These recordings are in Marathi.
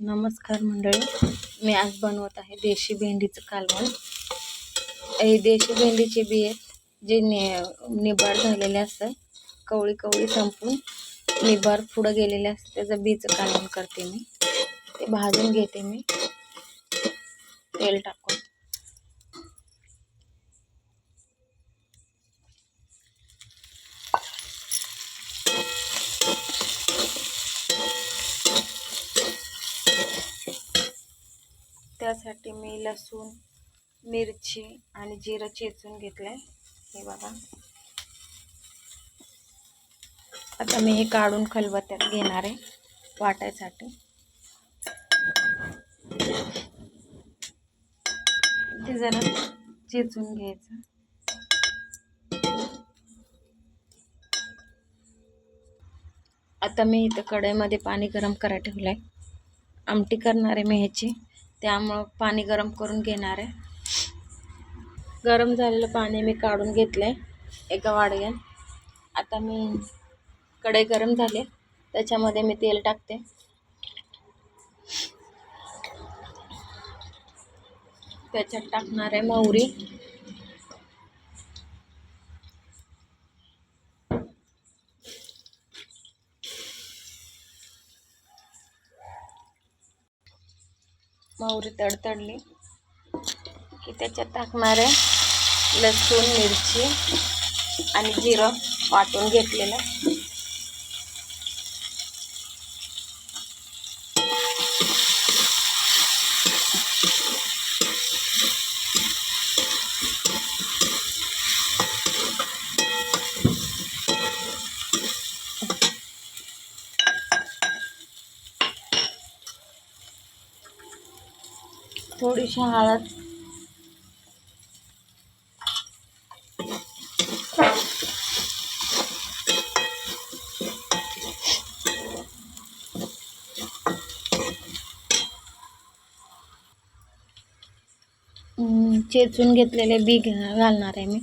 नमस्कार मंडळी. मी आज बनवत आहे देशी भेंडीचं कालवण. हे देशी भेंडीचे बी आहेत जे नि निबार झालेले असतात कवळी कवळी संपून निबार पुढं गेलेले असतं त्याचं बीचं कालवण करते मी. ते भाजून घेते मी. तेल टाकून. त्यासाठी मी लसूण मिरची आणि जिरं चेचून आहे हे बघा. आता मी हे काढून खलबत्त्यात घेणार आहे वाटायसाठी. ते जरा चेचून घ्यायचं. आता मी इथं कढईमध्ये पाणी गरम करायला ठेवलं आहे आमटी करणार आहे मी ह्याची. त्यामुळं पाणी गरम करून घेणार आहे. गरम झालेलं पाणी मी काढून घेतलं आहे एका वाडग्यात. आता मी कढई गरम झाले त्याच्यामध्ये मी तेल टाकते. त्याच्यात टाकणार आहे मोहरी. मोहरी तडतडली की त्याच्यात टाकणार आहे लसूण मिरची आणि जिरं वाटून घेतलेलं. थोडीशी हळद. चेचून घेतलेले बी घालणार आहे मी.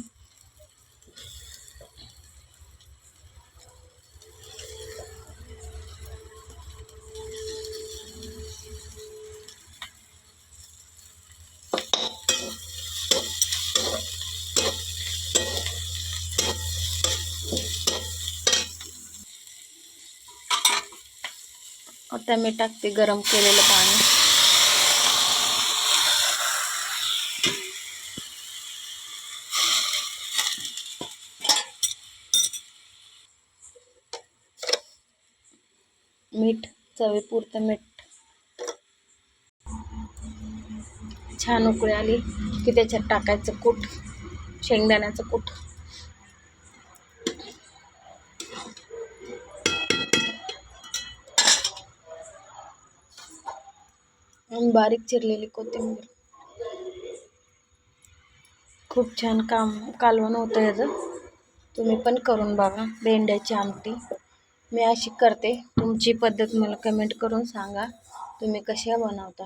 आता मी टाकते गरम केलेलं पाणी मीठ चवीपुरतं मीठ। छान उकळी आली की त्याच्यात टाकायचं कूट शेंगदाण्याचं कूट. आणि बारीक चिरलेली कोथिंबीर. खूप छान काम कालवण होतं ह्याचं. तुम्ही पण करून बघा भेंड्याची आमटी. मी अशी करते. तुमची पद्धत मला कमेंट करून सांगा. तुम्ही कशा बनवता?